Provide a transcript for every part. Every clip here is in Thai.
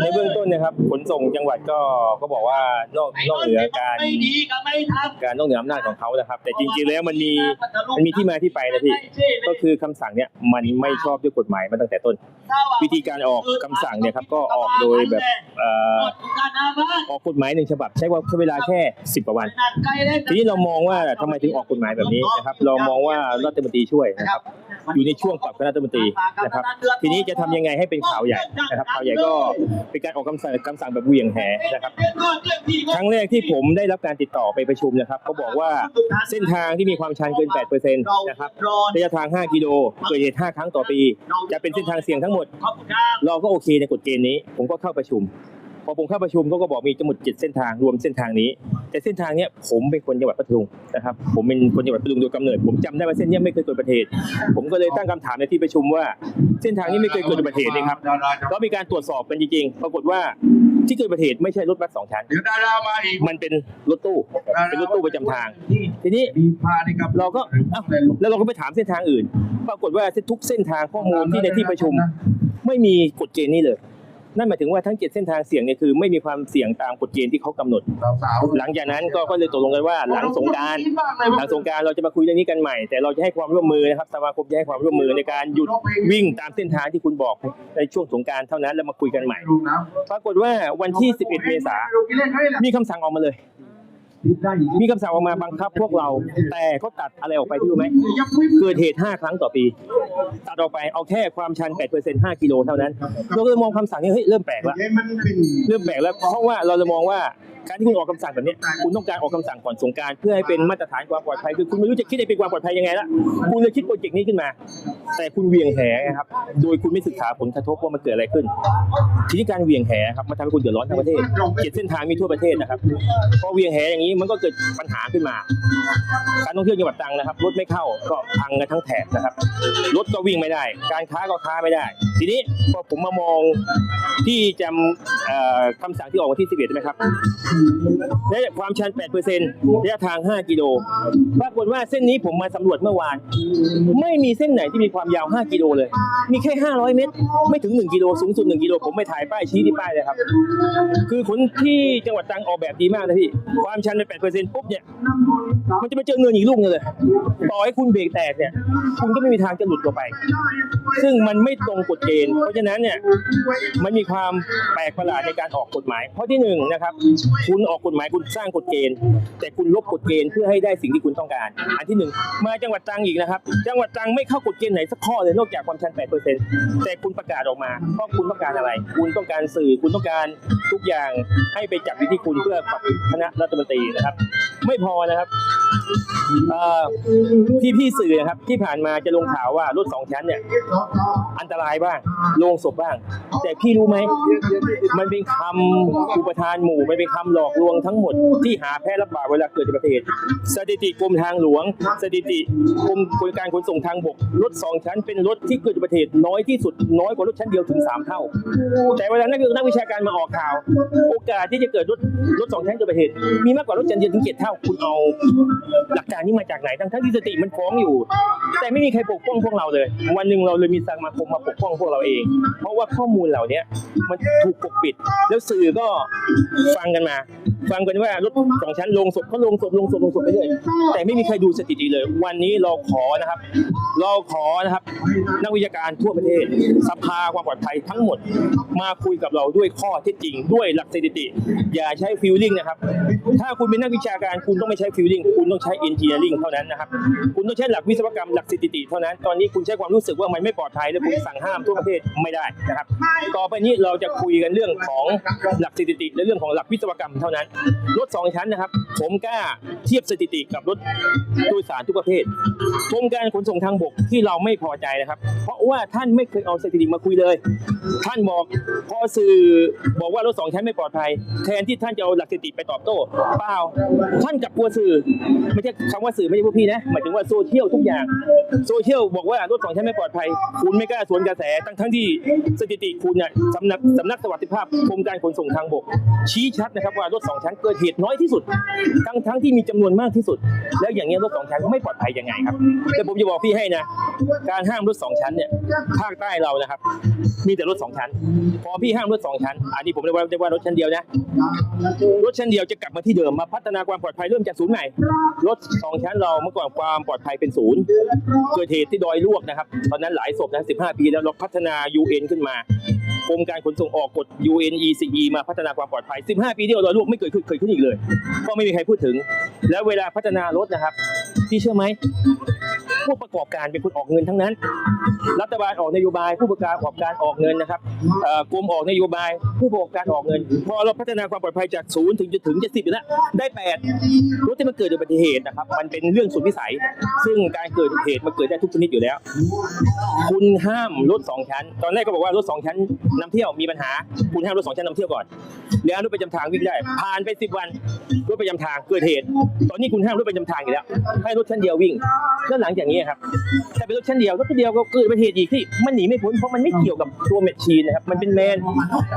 ในเบื้องต้นนะครับขนส่งจังหวัดก็ก็บอกว่านอกนอกเหนือการการนอกเหนืออำนาจของเขานะครับ แต่จริงๆแล้วมันมีมันมีที่มาที่ไปนะพี่ก็คือคำสั่งเนี่ยมันไม่ชอบด้วยกฎหมายมาตั้งแต่ต้น วิธีการออกคำสั่งเนี่ยครับก็ออกโดยแบบออกกฎหมายหนึ่งฉบับ ใช้ว่าใช้เวลาแค่สิบกว่าวันทีนี้เรามองว่าทำไมถึงออกกฎหมายแบบนี้นะครับ เรามองว่ารัฐมนตรีช่วยนะครับ อยู่ในช่วงปรับคณะรัฐมนตรีนะครับ ทีนี้จะทำยังไงให้เป็นข่าวใหญ่นะครับข่าวใหญ่ก็เป็นการออกคำสั่งคำสั่งแบบเวียงแหนะครับครั้งแรกที่ผมได้รับการติดต่อไปประชุมนะครับเขาบอกว่าเส้นทางที่มีความชันเกิน 8%นะครับระยะทาง 5 กิโลเกิดเหตุ 5 ครั้งต่อปี จะเป็นเส้นทางเสี่ยงทั้งหมดขอบคุณครับเราก็โอเคในกฎเกณฑ์นี้ ผมก็เข้าประชุม พอผมเข้าประชุมเขาก็บอกมีทั้งหมดเส้นทางรวมเส้นทางนี้ แต่เส้นทางเนี้ยผมเป็นคนจังหวัดพัทลุงนะครับผมเป็นคนจังหวัดพัทลุงโดยกำเนิด ผมจำได้ว่าเส้นเนี้ยไม่เคยเกิดอุบัติเหตุผมก็เลยตั้งคำถามในที่ประชุมว่า เส้นทางนี้ไม่เคยเกิดอุบัติเหตุนี่ครับก็มีการตรวจสอบกันจริงๆ ปรากฏว่าที่เกิดอุบัติเหตุไม่ใช่รถบัสสองชั้น เดี๋ยวดารามาอีกมันเป็นรถตู้เป็นรถตู้ประจำทาง ทีนี้ มีพาดีครับเราก็อ้าแล้วเราก็ไปถามเส้นทางอื่น ปรากฏว่าทุกเส้นทางข้อมูลที่ในที่ประชุม ไม่มีกฎเกณฑ์นี้เลย นั่นหมายถึงว่าทั้งเจ็ดเส้นทางเสี่ยงเนี่ยคือไม่มีความเสี่ยงตามกฎเกณฑ์ที่เขากำหนดสาวหลังจากนั้นก็ก็เลยตกลงกันว่าหลังสงกรารหลังสงกรารเราจะมาคุยเรื่องนี้กันใหม่ แต่เราจะให้ความร่วมมือนะครับสมาคมจะให้ความร่วมมือในการหยุดวิ่งตามเส้นทางที่คุณบอกในช่วงสงกรารเท่านั้นแล้วมาคุยกันใหม่ดูนะปรากฏว่าวันที่ 11 เมษายนมีคำสั่งออกมาเลย มีคำสั่งออกมาบังคับพวกเรา แต่เขาตัดอะไรออกไปที่รู้ไหมเกิดเหตุ 5 ครั้งต่อปี ตัดออกไปเอาแค่ความชัน 8% 5 กิโลเท่านั้น เราก็เลยมองคำสั่งนี้เฮ้ยเริ่มแปลกแล้วเป็นเริ่มแปลกแล้วเพราะว่าเราเลยมองว่า การที่คุณออกคำสั่งแบบนี้คุณต้องการออกคำสั่งก่อนสงกรารเพื่อให้เป็นมาตรฐานความปลอดภัยคือคุณไม่รู้จะคิดให้เป็นความปลอดภัยยังไงละคุณเลยคิดโปรเจกต์นี้ขึ้นมา แต่คุณเวียงแหครับ โดยคุณไม่ศึกษาผลกระทบว่ามันเกิดอะไรขึ้น ทีนี้การเวียงแหครับมันทำให้คุณเดือดร้อนทั้งประเทศเจ็ดเส้นทางมีทั่วประเทศนะครับพอเวียงแหอย่างนี้มันก็เกิดปัญหาขึ้นมา การท่องเที่ยวจังหวัดตรังนะครับรถไม่เข้าก็พังกันทั้งแถบนะครับรถก็วิ่งไม่ได้ การค้าก็ค้าไม่ได้ ทีนี้พอผมมามองที่จำคำสั่งที่ออกวันที่ 11ใช่ไหมครับและความชัน 8%ระยะทาง 5 กิโล ปรากฏว่าเส้นนี้ผมมาสำรวจเมื่อวาน ไม่มีเส้นไหนที่มีความยาว 5 กิโลเลย มีแค่ 500 เมตร ไม่ถึง 1 กิโล สูงสุด 1 กิโล ผมไปถ่ายป้ายชี้ที่ป้ายเลยครับ คือคนที่จังหวัดตรังออกแบบดีมากนะพี่ ความชันเป็น8%ปุ๊บเนี่ย มันจะไปเจอเงินอีกลูกนึงเลย ต่อให้คุณเบรกแตกเนี่ย คุณก็ไม่มีทางจะหลุดตัวไป ซึ่งมันไม่ตรงกฎเกณฑ์ เพราะฉะนั้นเนี่ย มันมีความแปลกประหลาดในการออกกฎหมายข้อที่หนึ่งนะครับคุณออกกฎหมายคุณสร้างกฎเกณฑ์ แต่คุณลบกฎเกณฑ์เพื่อให้ได้สิ่งที่คุณต้องการ อันที่หนึ่งมาจังหวัดตรังอีกนะครับ จังหวัดตรังไม่เข้ากฎเกณฑ์ไหนสักข้อเลยนอกจากความชัน 8%แต่คุณประกาศออกมาเพราะคุณต้องการอะไร คุณต้องการสื่อคุณต้องการทุกอย่างให้ไปจับอยู่ที่คุณเพื่อปรับคณะรัฐมนตรีนะครับ ไม่พอนะครับ เอ่อพี่พี่สื่อครับ ที่ผ่านมาจะลงข่าวว่ารถสองชั้นเนี่ย อันตรายบ้างโลงศพบ้าง แต่พี่รู้ไหม มันเป็นคำอุปทานหมู่มันเป็นคำหลอกลวงทั้งหมดที่หาแพร่ระบาดเวลาเกิดอุบัติเหตุสถิติกรมทางหลวง สถิติกรมกรมการขนส่งทางบกรถสองชั้นเป็นรถที่เกิดอุบัติเหตุน้อยที่สุดน้อยกว่ารถชั้นเดียวถึงสามเท่า แต่เวลานักนักวิชาการมาออกข่าว โอกาสที่จะเกิดรถรถสองชั้นเกิดอุบัติเหตุมีมากกว่ารถชั้นเดียวถึงเจ็ดเท่าคุณเอาหลักการนี้มาจากไหนทั้งทั้งที่สติมันฟ้องอยู่ แต่ไม่มีใครปกป้องพวกเราเลย วันหนึ่งเราเลยมีสมาคมมาปกป้องพวกเราเอง เพราะว่าข้อมูลเหล่านี้มันถูกปกปิด แล้วสื่อก็ฟังกันมา ฟังกันว่ารถสองชั้นลงศพก็ลงศพลงศพลงศพไปเรื่อยแต่ไม่มีใครดูสถิติเลย วันนี้เราขอนะครับ เราขอนะครับ นักวิชาการทั่วประเทศสภาความปลอดภัยทั้งหมด มาคุยกับเราด้วยข้อเท็จจริง ด้วยหลักสถิติ อย่าใช้ฟิลลิ่งนะครับ ถ้าคุณเป็นนักวิชาการคุณต้องไม่ใช้ฟิลลิ่งคุณต้องใช้เอนจิเนียริงเท่านั้นนะครับ คุณต้องใช้หลักวิศวกรรมหลักสถิติเท่านั้น ตอนนี้คุณใช้ความรู้สึกว่ามันไม่ปลอดภัยแล้วคุณสั่งห้ามทั่วประเทศไม่ได้นะครับ ต่อไปนี้เราจะคุยกันเรื่องของหลักสถิติ และเรื่องของหลักวิศวกรรมเท่านั้น รถสองชั้นนะครับ ผมกล้าเทียบสถิติกับรถโดยสารทุกประเภทกรมการขนส่งทางบกที่เราไม่พอใจนะครับ เพราะว่าท่านไม่เคยเอาสถิติมาคุยเลย ท่านบอกพอสื่อบอกว่ารถสองชั้นไม่ปลอดภัย แทนที่ท่านจะเอาหลักสถิติไปตอบโต้เปล่าท่านกลับกลัวสื่อไม่ใช่คำว่าสื่อไม่ใช่พวกพี่นะหมายถึงว่าโซเชียลทุกอย่างโซเชียลบอกว่ารถสองชั้นไม่ปลอดภัย คุณไม่กล้าสวนกระแสทั้งทั้งที่สถิติคุณเนี่ยสำนักสำนักสวัสดิภาพกรมการขนส่งทางบก ชี้ชัดนะครับว่ารถสองชั้นเกิดเหตุน้อยที่สุด ทั้งทั้งที่มีจำนวนมากที่สุด แล้วอย่างเงี้ยรถสองชั้นไม่ปลอดภัยยังไงครับแต่ผมจะบอกพี่ให้นะการห้ามรถสองชั้นเนี่ยภาคใต้เรานะครับ มีแต่รถสองชั้น พอพี่ห้ามรถสองชั้นอันนี้ผมเรียกว่าเรียกว่ารถชั้นเดียวนะรถชั้นเดียวจะกลับมาที่เดิมมาพัฒนาความปลอดภัยเริ่มจากศูนย์ใหม่รถสองชั้นเราเมื่อก่อนความปลอดภัยเป็นศูนย์เกิดเหตุที่ดอยลวกนะครับ ตอนนั้นหลายศพนะ15 ปีแล้วเราพัฒนา UN ขึ้นมากรมการขนส่งออกกฎ UNECE มาพัฒนาความปลอดภัย 15 ปีที่ดอยลวกไม่เกิดขึ้นเคยขึ้นอีกเลย ก็ไม่มีใครพูดถึง แล้วเวลาพัฒนารถนะครับพี่เชื่อไหม ผู้ประกอบการเป็นคนออกเงินทั้งนั้น รัฐบาลออกนโยบาย ผู้ประกอบการออกเงินนะครับกรมออกนโยบาย ผู้ประกอบการออกเงิน พอเราพัฒนาความปลอดภัยจากศูนย์ถึงจะถึงจะสิบอยู่แล้วได้แปดรถที่มันเกิดอุบัติเหตุนะครับ มันเป็นเรื่องสุดวิสัย ซึ่งการเกิดเหตุมันเกิดได้ทุกชนิดอยู่แล้ว คุณห้ามรถสองชั้น ตอนแรกก็บอกว่ารถสองชั้นนำเที่ยวมีปัญหา คุณห้ามรถสองชั้นนำเที่ยวก่อนแล้วรถประจำทางวิ่งได้ ผ่านไปสิบวันรถประจำทางเกิดเหตุ ตอนนี้คุณห้ามรถประจำทางอยู่แล้ว ให้รถชั้นเดียววิ่งแล้วหลังจากนี้ครับถ้าเป็นรถชั้นเดียวรถชั้นเดียวก็เกิดอุบัติเหตุอีกที่มันหนีไม่พ้นเพราะมันไม่เกี่ยวกับตัวแมชชีนนะครับมันเป็นแมน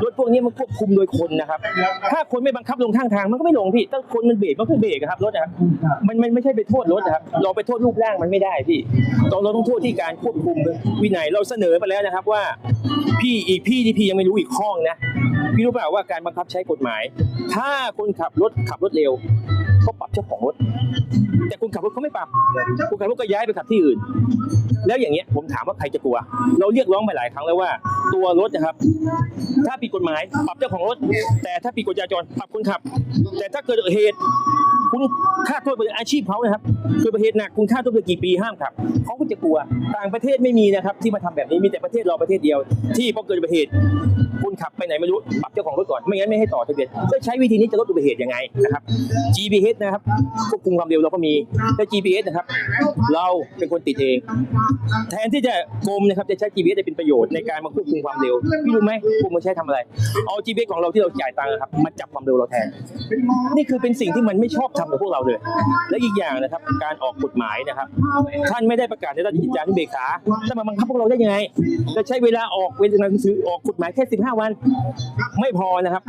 รถพวกนี้มันควบคุมโดยคนนะครับ ถ้าคนไม่บังคับลงข้างทางมันก็ไม่ลงพี่ถ้าคนมันเบรกมันก็เบรกครับรถนะครับมันมันไม่ใช่ไปโทษรถนะครับเราไปโทษรูปร่างมันไม่ได้พี่เราเราต้องโทษที่การควบคุมวินัยเราเสนอไปแล้วนะครับว่าพี่อีกพี่ที่พี่ยังไม่รู้อีกข้องนะพี่รู้เปล่าว่าการบังคับใช้กฎหมาย ถ้าคนขับรถขับรถเร็วเขาปรับเจ้าของรถ แต่คุณขับรถเขาไม่ปรับคุณขับรถก็ย้ายไปขับที่อื่น แล้วอย่างเงี้ยผมถามว่าใครจะกลัว เราเรียกร้องไปหลายครั้งแล้วว่า ตัวรถนะครับ ถ้าผิดกฎหมายปรับเจ้าของรถ แต่ถ้าผิดกฎจราจรปรับคนขับ แต่ถ้าเกิดเหตุ คุณค่าโทษเป็นอาชีพเขานะครับเกิดอุบัติเหตุหนักคุณค่าโทษไปกี่ปีห้ามขับเขาก็จะกลัวต่างประเทศไม่มีนะครับ ที่มาทำแบบนี้มีแต่ประเทศเราประเทศเดียว ที่พอเกิดอุบัติเหตุคุณขับไปไหนไม่รู้ปรับเจ้าของรถก่อน ไม่งั้นไม่ให้ต่อทะเบียนจะใช้วิธีนี้จะลดอุบัติเหตุยังไงนะครับ GPS นะครับควบคุมความเร็วเราก็มีแต่ GPS นะครับ เราเป็นคนติดเอง แทนที่จะกรมนะครับจะใช้ GPS ได้เป็นประโยชน์ในการมาควบคุมความเร็วพี่รู้ไหมกรมมันใช้ทำอะไรเอา GPS ของเราที่เราจ่ายตังค์นะครับมาจับความเร็วเราแทนนี่คือเป็นสิ่งที่มันไม่ชอบทำกับพวกเราเลย และอีกอย่างนะครับ การออกกฎหมายนะครับ ท่านไม่ได้ประกาศในราชกิจจานุเบกษาจะมาบังคับพวกเราได้ยังไงจะใช้เวลาออกเวลาหนังสือออกกฎหมายแค่ 15 วัน ไม่พอนะครับ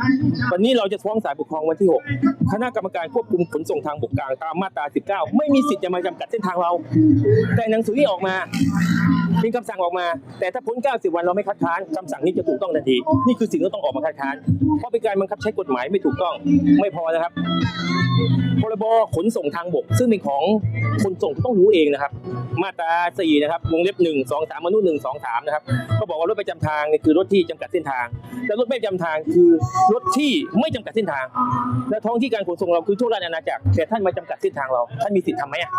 วันนี้เราจะฟ้องศาลปกครองวันที่ 6 คณะกรรมการควบคุมขนส่งทางบกกลางตามมาตรา 19 ไม่มีสิทธิ์จะมาจำกัดเส้นทางเรา แต่หนังสือที่ออกมาเป็นคำสั่งออกมา แต่ถ้าพ้น 90 วันเราไม่คัดค้านคำสั่งนี้จะถูกต้องทันที นี่คือสิ่งที่ต้องออกมาคัดค้าน เพราะเป็นการบังคับใช้กฎหมายไม่ถูกต้อง ไม่พอนะครับ พรบขนส่งทางบก ซึ่งเป็นของขนส่งต้องรู้เองนะครับ มาตรา4นะครับวงเล็บ 1 2 3มนุษย์1 2 3นะครับก็บอกว่ารถประจำทางเนี่ยคือรถที่จำกัดเส้นทางและรถไม่ประจำทางคือรถที่ไม่จำกัดเส้นทาง และท้องที่การขนส่งเราคือทั่วราชอาณาจักรแต่ท่านมาจำกัดเส้นทางเราท่านมีสิทธิ์ทำไหมอะ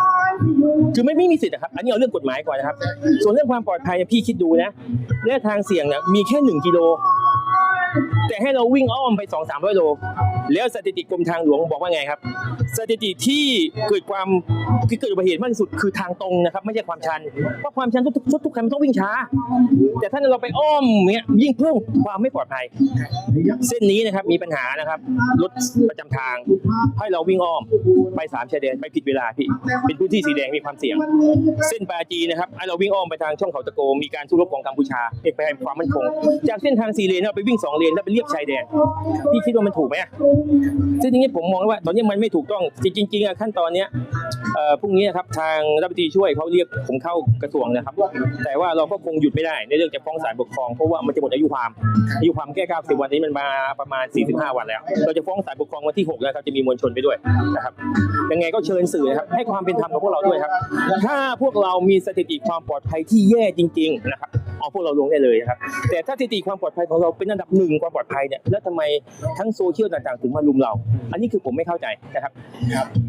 คือไม่ไม่มีสิทธิ์นะครับอันนี้เอาเรื่องกฎหมายก่อนนะครับ ส่วนเรื่องความปลอดภัยพี่คิดดูนะระยะทางเสี่ยงเนี่ยมีแค่หนึ่งกิโล แต่ให้เราวิ่งอ้อมไปสองสามร้อยโล แล้วสถิติกรมทางหลวงบอกว่าไงครับ สถิติที่เกิดความที่เกิดอุบัติเหตุมากที่สุดคือทางตรงนะครับไม่ใช่ความชัน เพราะความชันทุกทุกทุกคันมันต้องวิ่งช้า แต่ถ้าเราไปอ้อมเนี้ยยิ่งเพิ่มความไม่ปลอดภัย เส้นนี้นะครับมีปัญหานะครับรถประจำทาง ให้เราวิ่งอ้อมไปสามชายแดนไปผิดเวลาพี่เป็นพื้นที่สีแดงมีความเสี่ยง เส้นปาจีนะครับให้เราวิ่งอ้อมไปทางช่องเขาตะโกมีการสู้รบของกัมพูชาเป็นไปให้ความมั่นคง จากเส้นทางสี่เลนเราไปวิ่งสองเลนแล้วไปเรียบชายแดนพี่คิดว่ามันถูกไหมซึ่งจริงๆผมมองว่าตอนนี้มันไม่ถูกต้องจริงๆอะขั้นตอนเนี้ย พรุ่งนี้นะครับทางรัฐมนตรีช่วยเขาเรียกผมเข้ากระทรวงนะครับ แต่ว่าเราก็คงหยุดไม่ได้ในเรื่องจะฟ้องศาลปกครองเพราะว่ามันจะหมดอายุความอายุความแค่90วันนี้มันมาประมาณ 45 วันแล้ว เราจะฟ้องศาลปกครองวันที่6นะครับจะมีมวลชนไปด้วยนะครับยังไงก็เชิญสื่อนะครับให้ความเป็นธรรมกับพวกเราด้วยครับ ถ้าพวกเรามีสถิติความปลอดภัยที่แย่จริง ๆ นะครับเอาพวกเราลงได้เลยนะครับ แต่ถ้าสถิติความปลอดภัยของเราเป็นอันดับหนึ่งความปลอดภัยเนี่ยแล้วทำไมทั้งโซเชียลต่างๆ ถึงมาลุมเรา อันนี้คือผมไม่เข้าใจนะครับ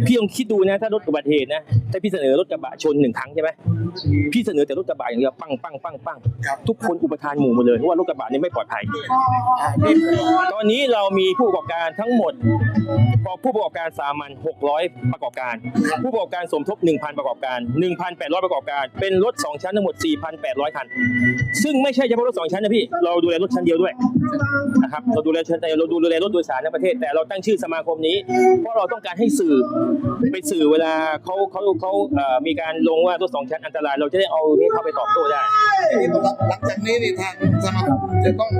พี่ลองคิดดูนะถ้ารถอุบัติเหตุนะถ้าพี่เสนอรถกระบะชนหนึ่งครั้งใช่ไหมพี่เสนอแต่รถกระบะอย่างเดียวปังปังปังปังทุกคนอุปทานหมู่หมดเลยเพราะว่ารถกระบะนี่ไม่ปลอดภัย ตอนนี้เรามีผู้ประกอบการทั้งหมดผู้ประกอบการสามัญ600 ประกอบการ ผู้ประกอบการสมทบ 1,000 ประกอบการ 1,800 ประกอบการ เป็นรถ 2 ชั้นทั้งหมด 4,800 คัน ซึ่งไม่ใช่เฉพาะรถสองชั้นนะพี่ เราดูแลรถชั้นเดียวด้วยนะครับเราดูแลชั้นเดียวเราดูแลรถโดยสารในประเทศ แต่เราตั้งชื่อสมาคมนี้ เพราะเราต้องการให้สื่อไปสื่อเวลาเขาเขาเขาเอ่อมีการลงว่ารถสองชั้นอันตราย เราจะได้เอานี้เข้าไปตอบโต้ได้ ทีนี้หลังหลังจากนี้นี่ทางสมาคมจะต้อง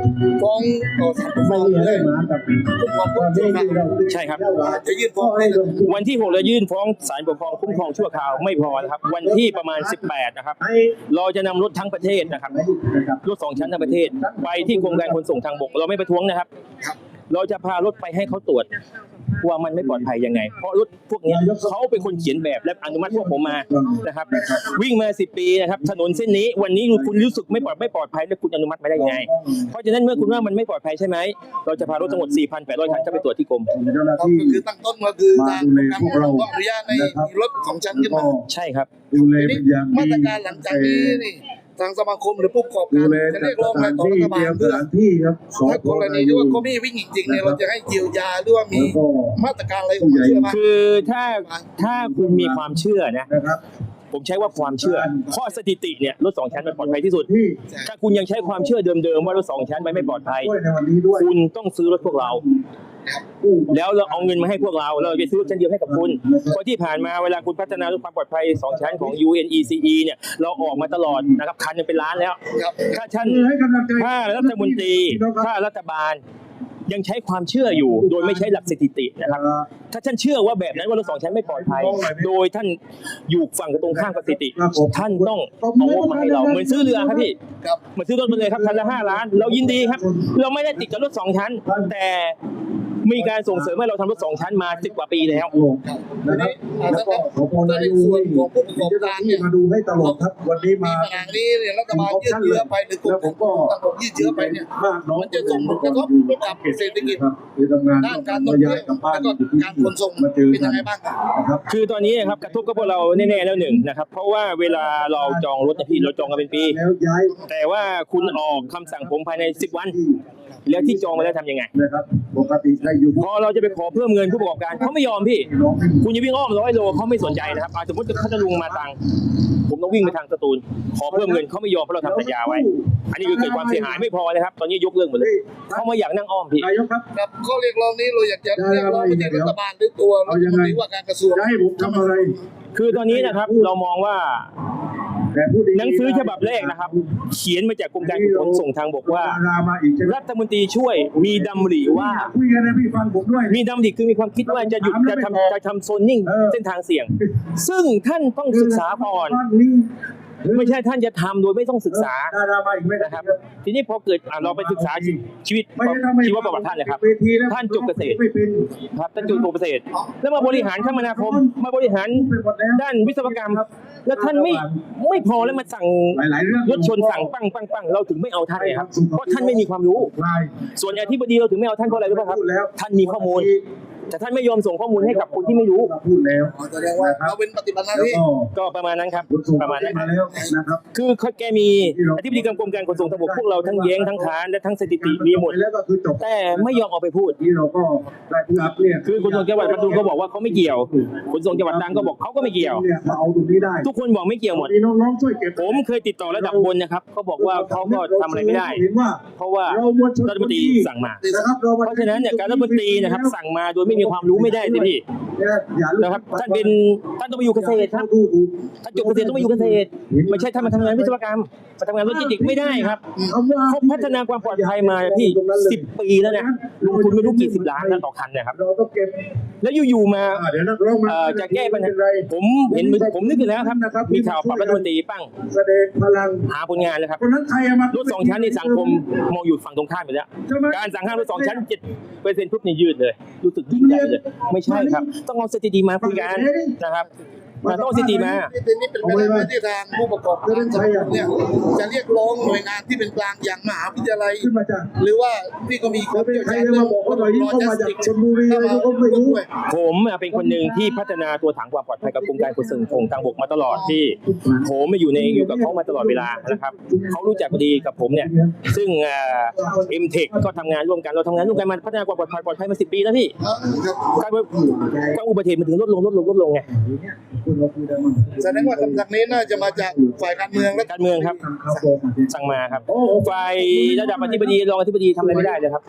ฟ้องต่อศาลปกครองเลยคุ้มครองผู้ถูกกระทำใช่ครับ จะยื่นฟ้องได้เลยวันที่ 6 เรายื่นฟ้องศาลปกครองคุ้มครองชั่วคราวไม่พอนะครับ วันที่ประมาณ 18 นะครับ เราจะนำรถทั้งประเทศนะครับ รถสองชั้นทั้งประเทศ ไปที่กรมการขนส่งทางบก เราไม่ประท้วงนะครับ เราจะพารถไปให้เขาตรวจ ว่ามันไม่ปลอดภัยยังไง เพราะรถพวกเนี้ยเขาเป็นคนเขียนแบบและอนุมัติพวกผมมานะครับ วิ่งมา 10 ปีนะครับถนนเส้นนี้วันนี้คุณรู้สึกไม่ปลอดไม่ปลอดภัยแล้วคุณอนุมัติมาได้ยังไง เพราะฉะนั้นเมื่อคุณว่ามันไม่ปลอดภัยใช่ไหมเราจะพารถทั้งหมด 4,800 คันเข้าไปตรวจที่กรมเจ้าหน้าก็ที่คือตั้งต้นก็คือทางมาดูแลการพวกเราต้องอนุญาตในรถของชั้นขึ้นก็มาใช่ครับดูแลทีเป็นี้นอย่างดีมาตรการหลังจากนี้นี่ ทางสมาคมหรือผู้ประกอบดูการแลจะจัเรีดยกร้สองอะไรถานต่อที่รัฐเตบารียลมสเพื่อถานที่ครับสถ้ากรณีที่ว่าก็มีวิ่งจริงๆเนี่ยเราจะให้เยียวยาหรือว่ามีแล้วก็มาตรการอะไรของมันเชื่อไหมคือถ้าถ้าคุณมีความเชื่อนะนะครับผมใช้ว่าความเชื่อ ข้อสถิติเนี่ยรถสองชั้นมันปลอดภัยที่สุดที่ถ้าคุณยังใช้ความเชื่อเดิมๆว่ารถสองชั้นมันไม่ปลอดภัยช่วยในวันนี้ด้วยคุณต้องซื้อรถพวกเรา แล้วเราเอาเงินมาให้พวกเราเราจะซื้อรถชั้นเดียวให้กับคุณเพราะที่ผ่านมาเวลาคุณพัฒนารถความปลอดภัยสองชั้นของ UNECE เนี่ยเราออกมาตลอดนะครับคันหนึงเป็นล้านแล้วครับถ้าท่านให้กำลังใจถ้ารัฐมนตรีถ้ารัฐบาลยังใช้ความเชื่ออยู่โดยไม่ใช้หลักสถิตินะครับ ถ้าท่านเชื่อว่าแบบนั้นว่ารถสองชั้นไม่ปลอดภัย โดยท่านอยู่ฝั่งตรงข้ามกับสถิติ ท่านต้องเอางบมาให้เราเหมือนซื้อเรือครับพี่ครับเหมือนซื้อรถมาเลยครับคันละห้าล้าน เรายินดีครับ เราไม่ได้ติดกับรถสองชั้น แต่ มีการส่งเสริมให้เราทำรถสองชั้นมาสิบกว่าปีแล้วครับทีนะครับแล้วก็ขอบคุณในายส่วนของผู้ประกอบการเนี่ยมาดูให้ตลอดครับ วันนี้มาปัญหานี้เนี่ยรัฐบาลยืดเยื้อไปหรือกลุ่มของผู้ประกอบยืดเยื้อไปเนี่ยมันจะส่งผลกระทบกับเศรษฐกิจครับคือทำงานด้านการท่องเที่ยวกานแล้วก็การขนส่งมาเจอเป็นยังไงบ้างครับ คือตอนนี้ครับกระทบกับพวกเราแน่ๆแล้วหนึ่งนะครับ เพราะว่าเวลาเราจองรถนะพี่เราจองกันเป็นปี แต่ว่าคุณออกคำสั่งผมภายใน 10 วัน แล้วที่จองมาแล้วทำยังไงนะครับปกติได้อยู่พอเราจะไปขอเพิ่มเงินผู้ประกอบการเขาไม่ยอมพี่น้องคุณจะวิ่งอ้อมร้อยโลเขาไม่สนใจนะครับอะสมมติพัทลุงมาตังผมต้องวิ่งไปทางสตูล ขอเพิ่มเงินเขาไม่ยอมเพราะเราทำสัญญาไว้ อันนี้คือเกิดความเสียหายไม่พอนะครับ ตอนนี้ยกเลิกหมดเลยเขาไม่อยากนั่งอ้อมพี่นายกครับครับข้อเรียกร้องนี้เราอยากจะเรียกร้องไปที่รัฐบาลหรือตัวรัฐมนตรีว่าการกระทรวงจะให้ผมทำอะไร คือตอนนี้นะครับเรามองว่าแต่พูดดี หนังสือฉบับแรกนะครับ เขียนมาจากกรมการขนส่งทางบกว่าดารามาอีกใช่ไหมรัฐมนตรีช่วยมีดำริว่าคุยกันนะพี่ฟังผมด้วยมีดำริคือมีความคิดว่าจะหยุดจะทำจะทำโซนนิ่งเออเส้นทางเสี่ยง ซึ่งท่านต้องศึกษาก่อน ไม่ใช่ท่านจะทำโดยไม่ต้องศึกษา ดารามาอีกไหมนะครับ ทีนี้พอเกิดอะเราไปศึกษาชีวิตไม่ใช่ทำไมชีวประวัติท่านนะครับ เวทีแล้วท่านจบเกษตร ไม่เป็น ครับท่านจุลเกษตร แล้วมาบริหารคมนาคม มาบริหารเป็นหมดแล้วด้านวิศวกรรม แล้วท่านไม่ไม่พอแล้วมาสั่งหลายๆเรื่องรถชนสั่งปั้งปั้งปั้งเราถึงไม่เอาท่านเลยครับ เพราะท่านไม่มีความรู้ ใช่ส่วนอธิบดีเราถึงไม่เอาท่านเพราะอะไรรู้ป่ะครับ พูดแล้วท่านมีข้อมูล แต่ท่านไม่ยอมส่งข้อมูลให้กับคนที่ไม่รู้ พูดแล้วอ๋อแสดงว่าเราเป็นปฏิบัติหน้าแล้วที่ก็ก็ประมาณนั้นครับขนส่งประมาณนั้นมาแล้วนะครับ คือเขาแกมีอธิบดีกรมกรมการขนส่งทางบกพวกเราทั้งแย้งทั้งค้านและทั้งสถิติมีหมดแล้วก็คือจบแต่ไม่ยอมเอาไปพูด ที่เราก็ได้ผู้รับเนี่ยคือขนส่งจังหวัดปทุมก็บอกว่าเขาไม่เกี่ยวขนส่งจังหวัดตรังก็บอกเขาก็ไม่เกี่ยวเนี่ยมาเอาตรงนี้ได้ ทุกคนบอกไม่เกี่ยวหมดมีน้องๆช่วยเก็บผมเคยติดต่อระดับบนนะครับเขาบอกว่าเขาก็ทำอะไรไม่ได้เห็นว่าเพราะว่าเรามวลชนรัฐมนตรีสั่งมานะครับเราเพราะฉะนั้นเนี่ยการรัฐมนตรีนะครับ สั่งมาโดยไม่มีความรู้ไม่ได้สิพี่อย่าลืมนะครับท่านเป็นท่านต้องไปอยู่เกษตรครับดูถูกท่านจบเกษตรต้องไปอยู่เกษตรไม่ใช่ท่านมาทำงานวิศวกรรมมาทำงานโลจิสติกส์ไม่ได้ครับคำว่าเขาพัฒนาความปลอดภัยมาพี่สิบปีแล้วนะลงทุนไม่รู้กี่สิบล้านนะต่อคันนะครับเราต้องเก็บแล้วอยู่ๆมาอ่าเดี๋ยวนักร้องมาเอ่อจะแก้ปัญหาไม่เป็นไรผมเห็นผมนึกอยู่แล้วครับมีข่าวปรับรัฐมนตรีปั้งแสดงพลังหาผลงานนะครับ คนนั้นใครอะมารถสองชั้นในสังคมมองอยู่ฝั่งตรงข้ามไปแล้ว ใช่ไหม การสั่งห้ามรถสองชั้นเจ็ดเปอร์เซ็นต์ปุ๊บนี่ยืดเลย รู้สึกยิ่งใหญ่เลย ไม่ใช่ครับ ต้องเอาสถิติมาคุยกันนะครับ มาต้องเอาสถิติมาที่นี้เป็นไปได้ไหมที่ทางผู้ประกอบการสมาคมเนี่ยจะเรียกร้องหน่วยงานที่เป็นกลางอย่างมหาวิทยาลัยขึ้นมาจากหรือว่าที่ก็มีคแล้ววามเป็นเชี่ยวใครชาญจะเรื่อมางบอกว่าหน่อยที่เข้ามาจากชลบุรีอะไรก็ไม่รู้ด้วยผมอะเป็นคนหนึ่งที่พัฒนาตัวถังความปลอดภัยกับกรมการขนส่งทางบกมาตลอดที่ผมมาอยู่ในอยู่กับเขามาตลอดเวลานะครับเขารู้จักดีกับผมเนี่ย ซึ่งเอ็มเทคก็ทำงานร่วมกันเราทำงานร่วมกันมาพัฒนาความปลอดภัยปลอดภัยมาสิบปีแล้วพี่ครับการว่าการอุบัติเหตุมันถึงลดลงลดลงลดลงไงคุณเราคุยได้มั้งแสดงว่าคำสั่งนี้น่าจะมาจากฝ่ายการเมืองและการเมืองครับข้าวโพดมาดิสั่งมาครับโอ้โหฝ่ายระดับอธิบดีรองอธิบดีทำอะไรไม่ได้เลยครับ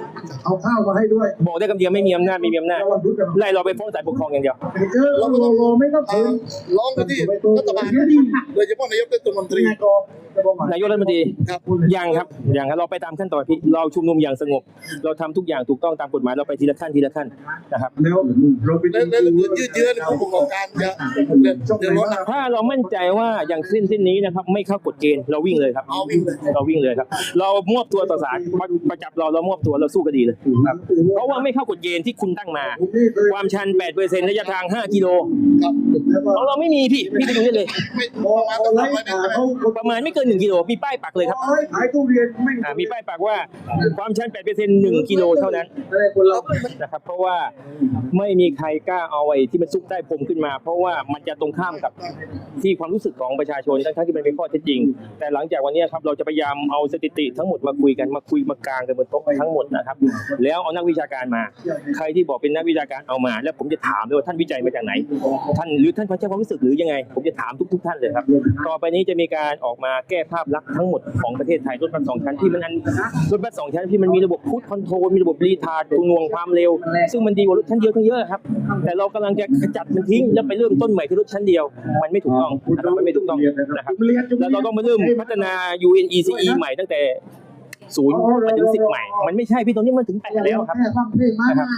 เอาข้าวมาให้ด้วย บอกได้คำเดียวไม่มีอำนาจไม่มีอำนาจระวังพุทธกันไล่เราไปฟ้องศาลปกครองอย่างเดียวเจอเราโลไม่ต้องเอ่เห็อนร้องกันที่รัฐบาลโดยเฉพาะนายกเทศมนตรีนายกจะบอกนายกรัฐมนตรีครับยังครับยังครับเราไปตามขั้นตอนพี่เราชุมนุมอย่างสงบ เราทำทุกอย่างถูกต้องตามกฎหมายเราไปทีละขั้นทีละขั้นนะครับแล้วเราไปแล้วแล้วแล้วยืดเยื้อในผู้ประกอบการจะเดือดเดือดร้อนหนักถ้าเรามั่นใจว่าอย่างเส้นเส้นนี้นะครับ ไม่เข้ากฎเกณฑ์เราวิ่งเลยครับ เอาวิ่งเลยเราวิ่งเลยครับ เรามอบตัวต่อศาลประประจับเราเรามอบตัวเราสู้คดีเลยครับเพราะว่าไม่เข้ากฎเกณฑ์ที่คุณตั้งมา ความชัน8เปอร์เซ็นต์ระยะทาง 5 กิโลครับของเราไม่มีพี่พี่ไปดูได้เลย ไม่พอประมาณเอาต้องไล่ทำไว้ขาได้ใช่ไหมเขาประมาณไม่เกิน 1 กิโลมีป้ายปักเลยครับเอาให้ขายทุเรียนไม่อ่ามีป้ายปักว่าความชัน8เปอร์เซ็นต์1กิโลเท่านั้นอะไรคนเรานะครับเพราะว่าไม่มีใครกล้าเอาไอ้ที่มันซุกใต้พรมขึ้นมา เพราะว่ามันจะตรงข้ามกับที่ความรู้สึกของประชาชนทั้งๆที่มันเป็นข้อเท็จจริง แต่หลังจากวันนี้ครับเราจะพยายามเอาสถิติทั้งหมดมาคุยกันมาคุยมากลางกันบนโต๊ะทั้งหมดนะครับ แล้วเอานักวิชาการมา ใครที่บอกเป็นนักวิชาการเอามา แล้วผมจะถามด้วยว่าท่านวิจัยมาจากไหน ท่านหรือท่านเขาใช้ความรู้สึกหรือยังไง ผมจะถามทุก ๆ ท่านเลยครับ ต่อไปนี้จะมีการออกมาแก้ภาพลักษณ์ทั้งหมดของประเทศไทยรถบัสสองชั้นที่มันอันรถบัสสองชั้นที่มันมีระบบพุทคอนโทรลมีระบบรีทาร์ดนวงความเร็ว ซึ่งมันดีกว่ารถชั้นเดียวทั้งเยอะครับ แต่เรากำลังจะขจัดมันทิ้งแล้วไปเริ่มต้นใหม่ที่รถชั้นเดียวมันไม่ถูกต้องนะครับมันไม่ถูกต้องนะครับแล้วเราต้องมาเริ่มพัฒนา UNECE ใหม่ตั้งแต่ศูนย์มาถึงสิบใหม่ มันไม่ใช่พี่ตรงนี้มันถึงแปดแล้วครับฟังเพลงมานะครับ